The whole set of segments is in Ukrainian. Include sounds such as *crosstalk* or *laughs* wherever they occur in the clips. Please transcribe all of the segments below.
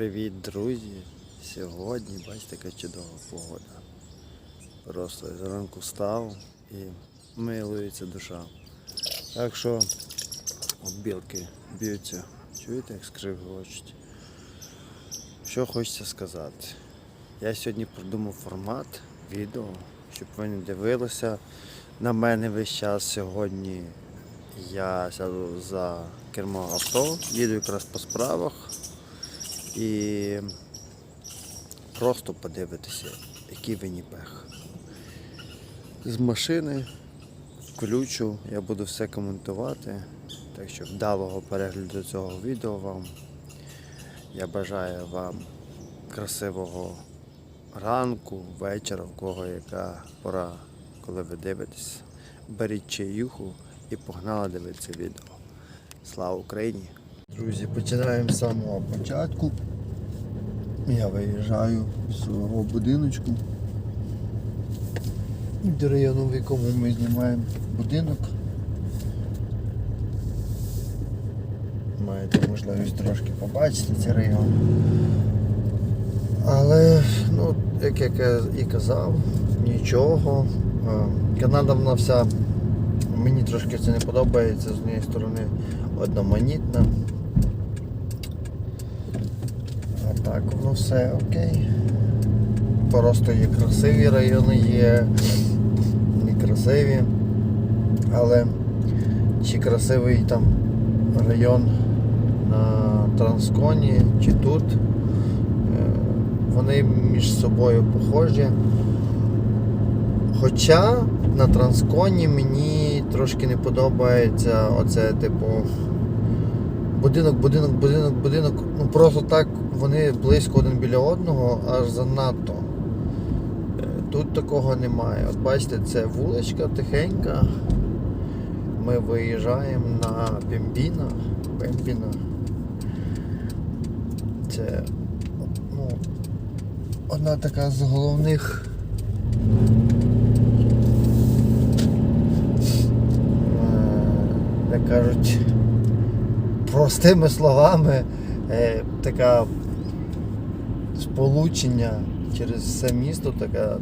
Привіт, друзі! Сьогодні, бачите, яка чудова погода. Просто зранку став і милується душа. Так що білки б'ються. Чуєте, як скригочуть? Що хочеться сказати? Я сьогодні продумав формат відео, щоб ви не дивилися на мене весь час сьогодні. Я сяду за кермо авто, їду якраз по справах і просто подивитися, який винніпех. З машини включу, я буду все коментувати. Так що вдалого перегляду цього відео вам. Я бажаю вам красивого ранку, вечора, у кого яка пора, коли ви дивитесь. Беріть чаюху і погнали дивитися відео. Слава Україні! Друзі, починаємо з самого початку. Я виїжджаю з свого будиночку до району, в якому ми знімаємо будинок. Маєте можливість трошки побачити цей район. Але, ну, як я і казав, нічого. Канада вона вся, мені трошки це не подобається, з однієї сторони одноманітна. А так воно все окей. Просто є красиві райони, є некрасиві. Але чи красивий там район на Трансконі, чи тут, е, вони між собою похожі. Хоча на Трансконі мені трошки не подобається оце, типу, будинок, будинок, будинок, будинок. Ну просто так вони близько один біля одного, аж занадто. Тут такого немає. От бачите, це вуличка тихенька. Ми виїжджаємо на Бімбіна. Бембіна. Це ну, одна така з головних е, як кажуть, простими словами, е, така сполучення через все місто, така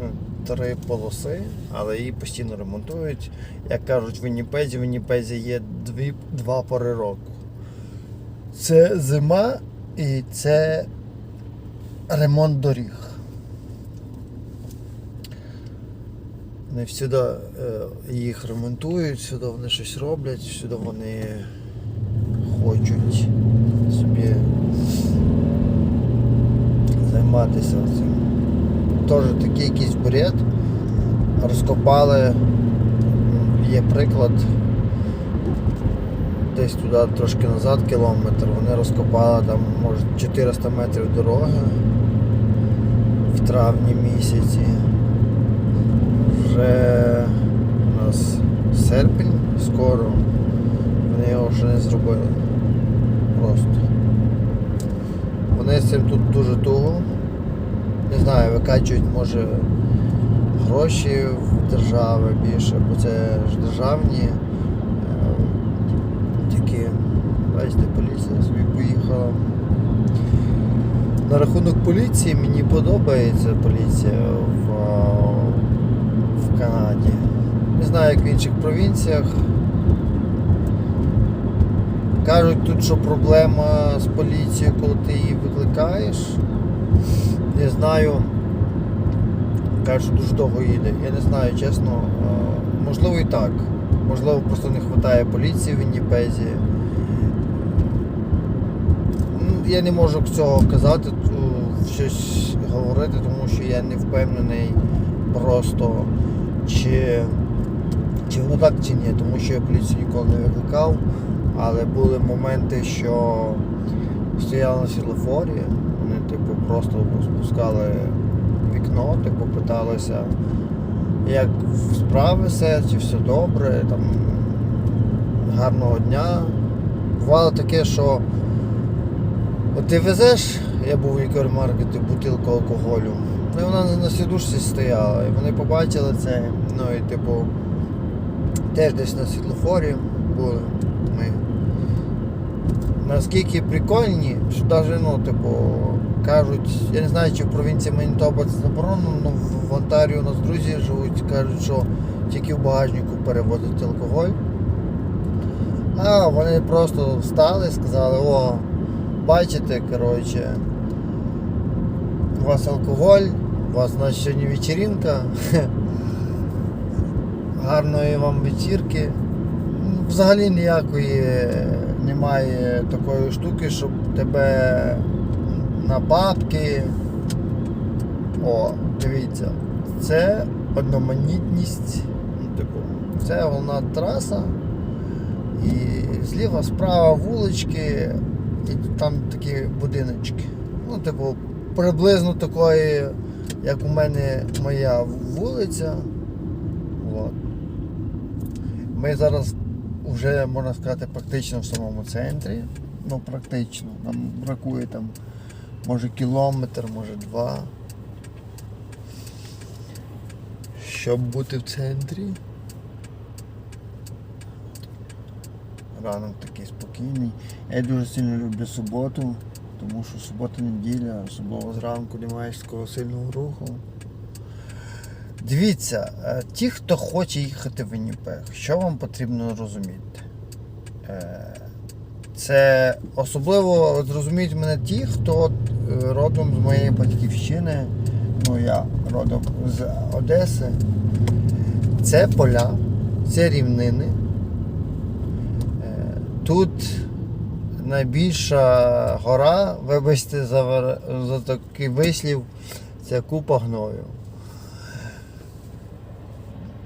ну, три полоси, але її постійно ремонтують. Як кажуть, в Вінніпезі, в Вінніпезі є дві, два пори року. Це зима і це ремонт доріг. Вони всюди е, їх ремонтують, всюди вони щось роблять, всюди вони хочуть собі займатися цим. Теж такий якийсь бред. Розкопали, є приклад, десь туди трошки назад кілометр, вони розкопали там, може, 400 метрів дороги в травні місяці. Вже у нас серпень скоро. Вони його ще не зробили. Просто. Вони з цим тут дуже туго. Не знаю, викачують може гроші в держави більше, бо це ж державні. Е, Тільки, бачите, поліція собі поїхала. На рахунок поліції мені подобається поліція в, в Канаді. Не знаю, як в інших провінціях. Кажуть тут, що проблема з поліцією, коли ти її викликаєш. Не знаю. Кажуть, дуже довго їде. Я не знаю, чесно. Е, Можливо і так. Можливо, просто не вистачає поліції в Вінніпезі. Ну, Я не можу цього казати, щось говорити, тому що я не впевнений просто чи, чи воно так чи ні, тому що я поліцію ніколи не викликав, але були моменти, що стояли на світлофорі, просто спускали вікно, типу питалися, як справи все, чи все добре, там гарного дня. Бувало таке, що ти везеш, я був в лікармаркеті, бутилку алкоголю, і вона на сідушці стояла, і вони побачили це, ну і типу теж десь на світлофорі були ми. Наскільки прикольні, що навіть, ну, типу, кажуть, я не знаю, чи в провінції Манітоба це заборонено, але в Онтаріо у нас друзі живуть, кажуть, що тільки в багажнику перевозять алкоголь. А вони просто встали, і сказали, о, бачите, коротше, у вас алкоголь, у вас значить сьогодні вечеринка. *laughs* Гарної вам вечірки. Взагалі ніякої немає такої штуки, щоб тебе на бабки. О, дивіться, це одноманітність. Типу, це головна траса. І зліва, справа вулички, і там такі будиночки. Ну, типу, приблизно такої, як у мене моя вулиця. От. Ми зараз вже, можна сказати, практично в самому центрі. Ну, практично. Нам бракує там, може, кілометр, може два. Щоб бути в центрі. Ранок такий спокійний. Я дуже сильно люблю суботу, тому що субота неділя, особливо зранку немає такого сильного руху. Дивіться, е, ті, хто хоче їхати в Вінніпег, що вам потрібно розуміти? Е, Це особливо зрозуміють мене ті, хто е, родом з моєї батьківщини. Ну, я родом з Одеси. Це поля, це рівнини. Тут найбільша гора, вибачте за такий вислів, це купа гною.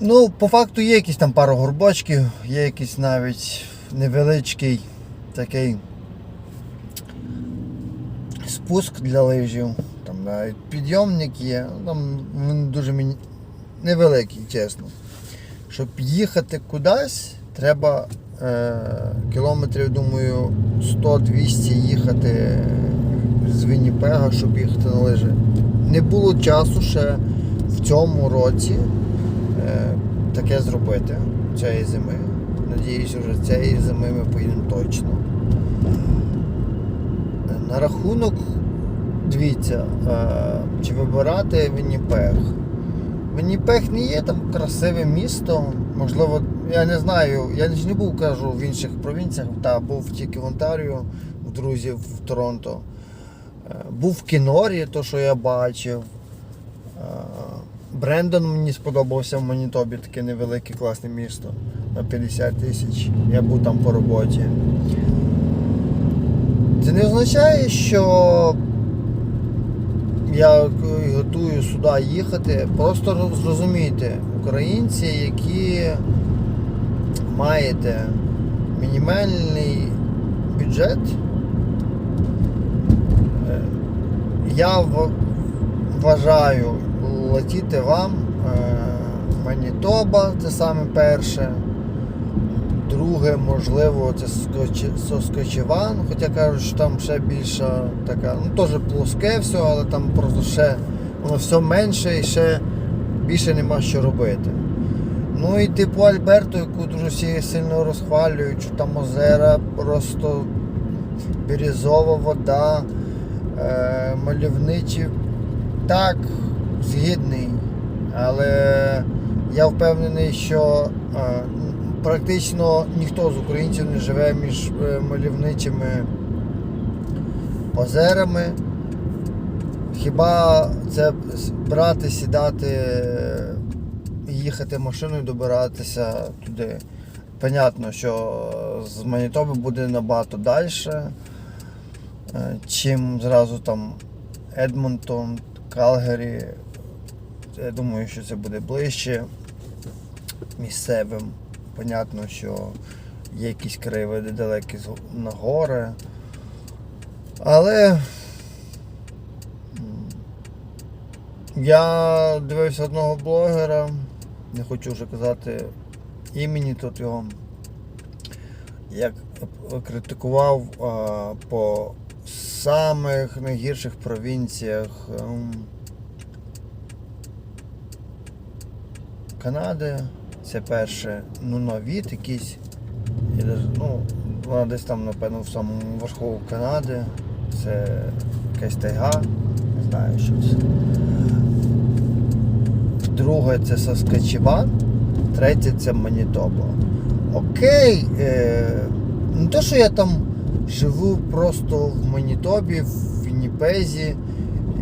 Ну, по факту є якісь там пару горбочків, є якийсь навіть невеличкий такий спуск для лижів. Там навіть підйомник є, ну, там він дуже міні- невеликий, чесно. Щоб їхати кудись, треба е, кілометрів, думаю, 100-200 їхати з Вінніпега, щоб їхати на лижі. Не було часу ще в цьому році таке зробити цієї зими. Надіюсь, вже цієї зими ми поїдемо точно. Е, На рахунок, дивіться, е, чи вибирати Вінніпег. Вінніпег не є там красиве місто. Можливо, я не знаю, я не був, кажу, в інших провінціях, та був тільки в Онтаріо, в друзів в Торонто. Е, Був в Кінорі, то що я бачив. Брендон мені сподобався в Манітобі, таке невелике класне місто на 50 тисяч. Я був там по роботі. Це не означає, що я готую сюди їхати. Просто зрозумійте, українці, які маєте мінімальний бюджет, е, я вважаю летіти вам е, Манітоба, це саме перше. Друге, можливо, це Скоче- Соскочеван, хоча кажуть, що там ще більша така, ну теж плоске все, але там просто ще воно все менше і ще більше нема що робити. Ну і типу Альберту, яку дуже всі сильно розхвалюють, що там озера, просто бірізова вода, е, мальовничі. Так, згідний. Але я впевнений, що е, практично ніхто з українців не живе між е, мальовничими озерами. Хіба це брати, сідати, е, їхати машиною, добиратися туди. Понятно, що з Манітоби буде набагато далі, чим зразу там Едмонтон, Калгарі. Я думаю, що це буде ближче місцевим. Понятно, що є якісь краєвиди далекі на гори. Але я дивився одного блогера, не хочу вже казати імені тут його, як критикував а, по самих найгірших провінціях Канади. Це перше, ну новіт якийсь. Ну, вона десь там, напевно, в самому верху Канади. Це якась тайга, не знаю що це. Друге це Саскачеван, третє це Манітоба. Окей, е, не то, що я там живу просто в Манітобі, в Вінніпезі,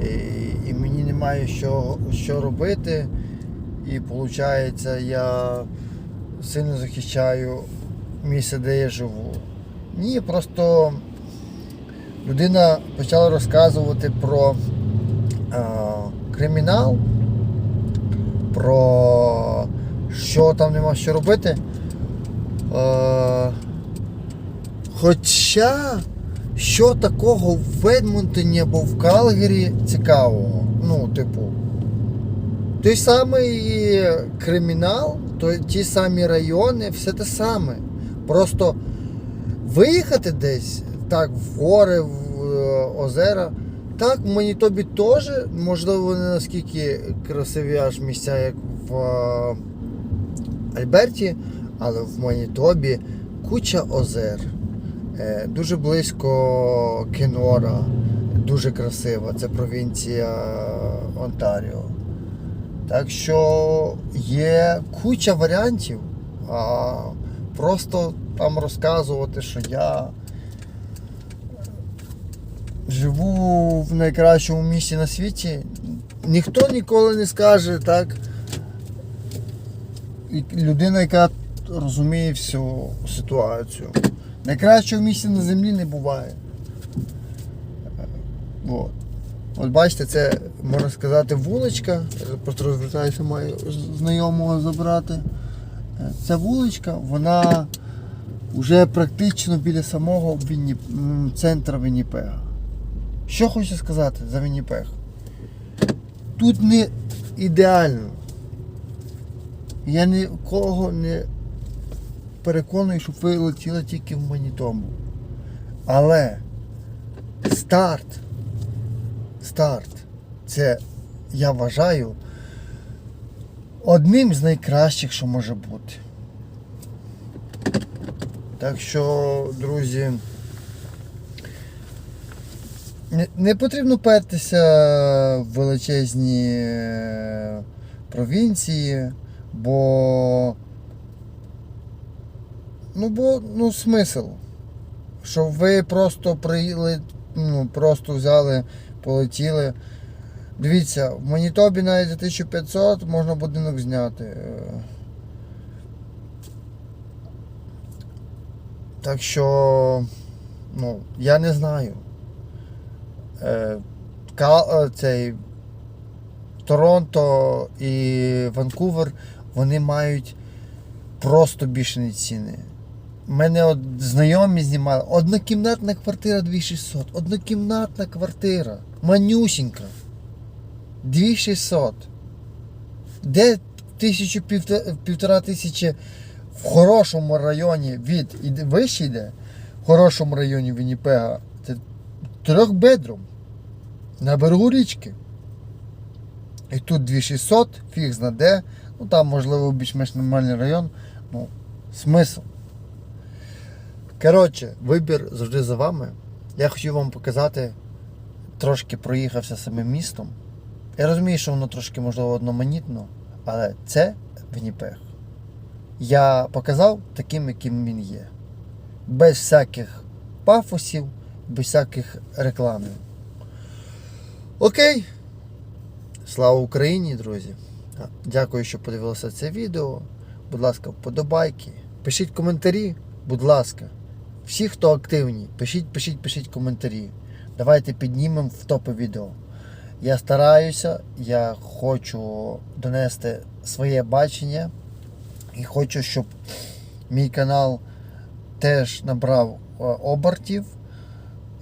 і, і мені немає що, що робити. І виходить, я сильно захищаю місце, де я живу. Ні, просто людина почала розказувати про е, кримінал, про що там нема що робити. Е, хоча, що такого в Едмонтоні або в Калгері цікавого? Ну, типу, той самий кримінал, то, ті самі райони, все те саме. Просто виїхати десь, так, в гори, в е, озера. Так, в Манітобі теж, можливо, не наскільки красиві аж місця, як в е, Альберті, але в Манітобі куча озер. Е, Дуже близько Кенора, дуже красива. Це провінція Онтаріо. Так що є куча варіантів. А просто там розказувати, що я живу в найкращому місці на світі, ніхто ніколи не скаже, так? Людина, яка розуміє всю ситуацію. Найкращого місця на землі не буває. От. От бачите, це можна сказати вуличка. Я просто розвертаюся, маю знайомого забрати. Е, Ця вуличка, вона вже практично біля самого Вінні... центра Вінніпега. Що хочу сказати за Вінніпег? Тут не ідеально. Я нікого не переконую, щоб ви летіли тільки в Манітобу. Але старт старт. Це, я вважаю, одним з найкращих, що може бути. Так що, друзі, не, потрібно пертися в величезні е, провінції, бо. Ну, бо, ну, смисл. Що ви просто приїли, ну, просто взяли полетіли. Дивіться, в Манітобі навіть за 1500 можна будинок зняти. Е, Так що, ну, я не знаю. Е, е, цей Торонто і Ванкувер, вони мають просто бішені ціни. Мене от знайомі знімали. Однокімнатна квартира 2600. Однокімнатна квартира. Манюсінька. 2600. Де тисячу півтора, тисячі в хорошому районі від іде, вище йде, в хорошому районі Вінніпега. Це трьохбедрум. На берегу річки. І тут 2600, фіг зна де. Ну там можливо більш-менш нормальний район. Ну, смисл. Коротше, вибір завжди за вами. Я хотів вам показати, трошки проїхався самим містом. Я розумію, що воно трошки можливо одноманітно, але це Вінніпег. Я показав таким, яким він є. Без всяких пафосів, без всяких рекламів. Окей. Слава Україні, друзі! Дякую, що подивилися це відео. Будь ласка, вподобайки. Пишіть коментарі, будь ласка. Всі, хто активні, пишіть, пишіть, пишіть коментарі. Давайте піднімемо в топи відео. Я стараюся, я хочу донести своє бачення і хочу, щоб мій канал теж набрав е, обертів,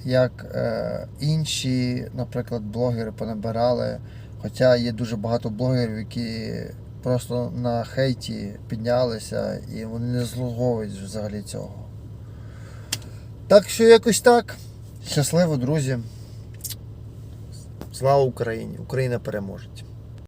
як е, інші, наприклад, блогери понабирали. Хоча є дуже багато блогерів, які просто на хейті піднялися і вони не заслуговують взагалі цього. Так що якось так. Щасливо, друзі. Слава Україні! Україна переможе.